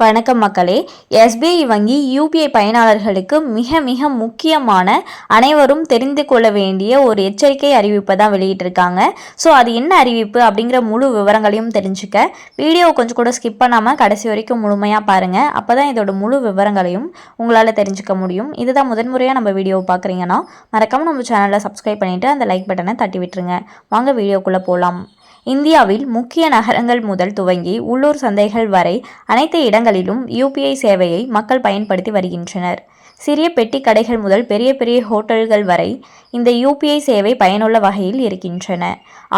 வணக்கம் மக்களே. எஸ்பிஐ வங்கி யூபிஐ பயனாளர்களுக்கு மிக மிக முக்கியமான அனைவரும் தெரிந்து கொள்ள வேண்டிய ஒரு எச்சரிக்கை அறிவிப்பை தான் வெளியிட்டிருக்காங்க. ஸோ அது என்ன அறிவிப்பு அப்படிங்கிற முழு விவரங்களையும் தெரிஞ்சுக்க வீடியோ கொஞ்சம் கூட ஸ்கிப் பண்ணாமல் கடைசி வரைக்கும் முழுமையாக பாருங்கள் அப்போ தான் இதோட முழு விவரங்களையும் உங்களால் தெரிஞ்சுக்க முடியும். இதுதான் முதன்முறையாக நம்ம வீடியோ பார்க்குறீங்கன்னா மறக்காமல் நம்ம சேனலை சப்ஸ்கிரைப் பண்ணிவிட்டு அந்த லைக் பட்டனை தட்டி விட்டுருங்க. வாங்க வீடியோக்குள்ளே போகலாம் இந்தியாவில் முக்கிய நகரங்கள் முதல் துவங்கி உள்ளூர் சந்தைகள் வரை அனைத்து இடங்களிலும் யூபிஐ சேவையை மக்கள் பயன்படுத்தி வருகின்றனர். சிறிய பெட்டி கடைகள் முதல் பெரிய பெரிய ஹோட்டல்கள் வரை இந்த யூபிஐ சேவை பயனுள்ள வகையில் இருக்கின்றன.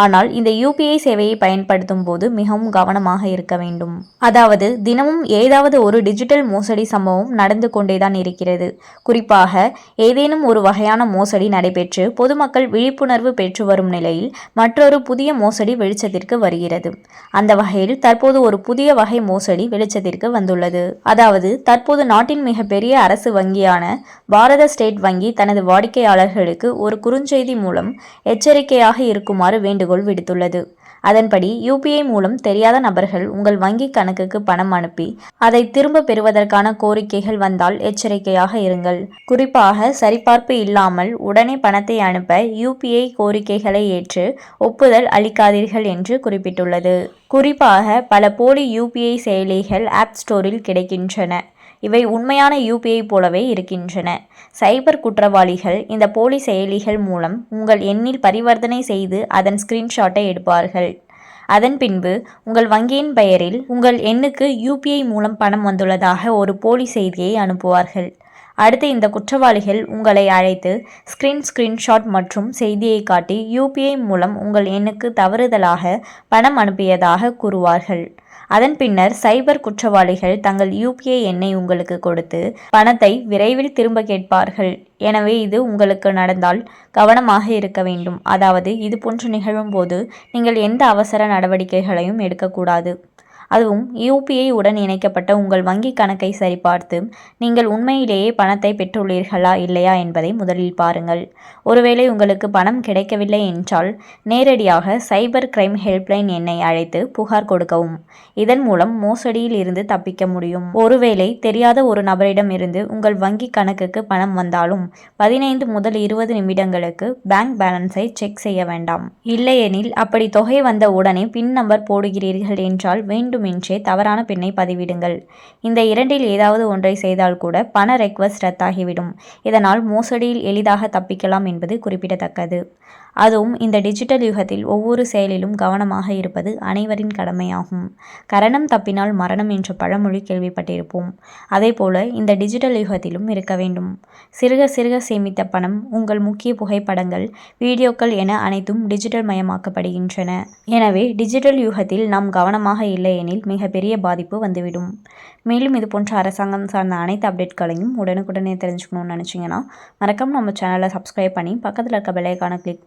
ஆனால் இந்த யூபிஐ சேவையை பயன்படுத்தும் போது மிகவும் கவனமாக இருக்க வேண்டும். அதாவது தினமும் ஏதாவது ஒரு டிஜிட்டல் மோசடி சம்பவம் நடந்து கொண்டேதான் இருக்கிறது. குறிப்பாக ஏதேனும் ஒரு வகையான மோசடி நடைபெற்று பொதுமக்கள் விழிப்புணர்வு பெற்று வரும் நிலையில் மற்றொரு புதிய மோசடி வெளிச்சத்திற்கு வருகிறது. அந்த வகையில் தற்போது ஒரு புதிய வகை மோசடி வெளிச்சத்திற்கு வந்துள்ளது. அதாவது தற்போது நாட்டின் மிகப்பெரிய அரசு வங்கியான பாரத ஸ்டேட் வங்கி தனது வாடிக்கையாளர்களுக்கு ஒரு குறுஞ்செய்தி மூலம் எச்சரிக்கையாக இருக்குமாறு வேண்டுகோள் விடுத்துள்ளது. அதன்படி யூபிஐ மூலம் தெரியாத நபர்கள் உங்கள் வங்கி கணக்குக்கு பணம் அனுப்பி அதை திரும்ப பெறுவதற்கான கோரிக்கைகள் வந்தால் எச்சரிக்கையாக இருங்கள். குறிப்பாக சரிபார்ப்பு இல்லாமல் உடனே பணத்தை அனுப்ப யூபிஐ கோரிக்கைகளை ஏற்று ஒப்புதல் அளிக்காதீர்கள் என்று குறிப்பிட்டுள்ளது. குறிப்பாக பல போலி யூபிஐ செயலிகள் ஆப் ஸ்டோரில் கிடைக்கின்றன. இவை உண்மையான யூபிஐ போலவே இருக்கின்றன. சைபர் குற்றவாளிகள் இந்த போலி செயலிகள் மூலம் உங்கள் எண்ணில் பரிவர்த்தனை செய்து அதன் ஸ்கிரீன்ஷாட்டை எடுப்பார்கள். அதன் பின்பு உங்கள் வங்கியின் பெயரில் உங்கள் எண்ணுக்கு யூபிஐ மூலம் பணம் வந்துள்ளதாக ஒரு போலி செய்தியை அனுப்புவார்கள். அடுத்து இந்த குற்றவாளிகள் உங்களை அழைத்து ஸ்கிரீன் ஸ்கிரீன்ஷாட் மற்றும் செய்தியை காட்டி யூபிஐ மூலம் உங்கள் எண்ணுக்கு தவறுதலாக பணம் அனுப்பியதாக கூறுவார்கள். அதன் பின்னர் சைபர் குற்றவாளிகள் தங்கள் யூபிஐ எண்ணை உங்களுக்கு கொடுத்து பணத்தை விரைவில் திரும்ப கேட்பார்கள். எனவே இது உங்களுக்கு நடந்தால் கவனமாக இருக்க வேண்டும். அதாவது இது போன்று நிகழும்போது நீங்கள் எந்த அவசர நடவடிக்கைகளையும் எடுக்கக்கூடாது. அதுவும் யூபிஐ உடன் இணைக்கப்பட்ட உங்கள் வங்கி கணக்கை சரிபார்த்து நீங்கள் உண்மையிலேயே பணத்தை பெற்றுள்ளீர்களா இல்லையா என்பதை முதலில் பாருங்கள். ஒருவேளை உங்களுக்கு பணம் கிடைக்கவில்லை என்றால் நேரடியாக சைபர் கிரைம் ஹெல்ப்லைன் எண்ணை அழைத்து புகார் கொடுக்கவும். இதன் மூலம் மோசடியில் இருந்து தப்பிக்க முடியும். ஒருவேளை தெரியாத ஒரு நபரிடம் இருந்து உங்கள் வங்கி கணக்குக்கு பணம் வந்தாலும் பதினைந்து முதல் இருபது நிமிடங்களுக்கு பேங்க் பேலன்ஸை செக் செய்ய வேண்டாம். இல்லையெனில் அப்படி தொகை வந்த உடனே பின் நம்பர் போடுகிறீர்கள் என்றால் வேண்டும் வேண்டுமென்றே தவறான பின்னை பதிவிடுங்கள். இந்த இரண்டில் ஏதாவது ஒன்றை செய்தால் கூட பண ரெக்வஸ்ட் ரத்தாகிவிடும். இதனால் மோசடியில் எளிதாக தப்பிக்கலாம் என்பது குறிப்பிடத்தக்கது. அதுவும் இந்த டிஜிட்டல் யுகத்தில் ஒவ்வொரு செயலிலும் கவனமாக இருப்பது அனைவரின் கடமையாகும். கரணம் தப்பினால் மரணம் என்ற பழமொழி கேள்விப்பட்டிருப்போம். அதேபோல இந்த டிஜிட்டல் யுகத்திலும் இருக்க வேண்டும். சிறுக சிறுக சேமித்த பணம் உங்கள் முக்கிய புகைப்படங்கள் வீடியோக்கள் என அனைத்தும் டிஜிட்டல் மயமாக்கப்படுகின்றன. எனவே டிஜிட்டல் யுகத்தில் நாம் கவனமாக இல்லை எனில் மிகப்பெரிய பாதிப்பு வந்துவிடும். மேலும் இது போன்ற அரசாங்கம் சார்ந்த அனைத்து அப்டேட்களையும் உடனுக்குடனே தெரிஞ்சுக்கணும்னு நினச்சிங்கன்னா மறக்காம நம்ம சேனலை சப்ஸ்கிரைப் பண்ணி பக்கத்தில் இருக்க பெல்லைக்கான கிளிக்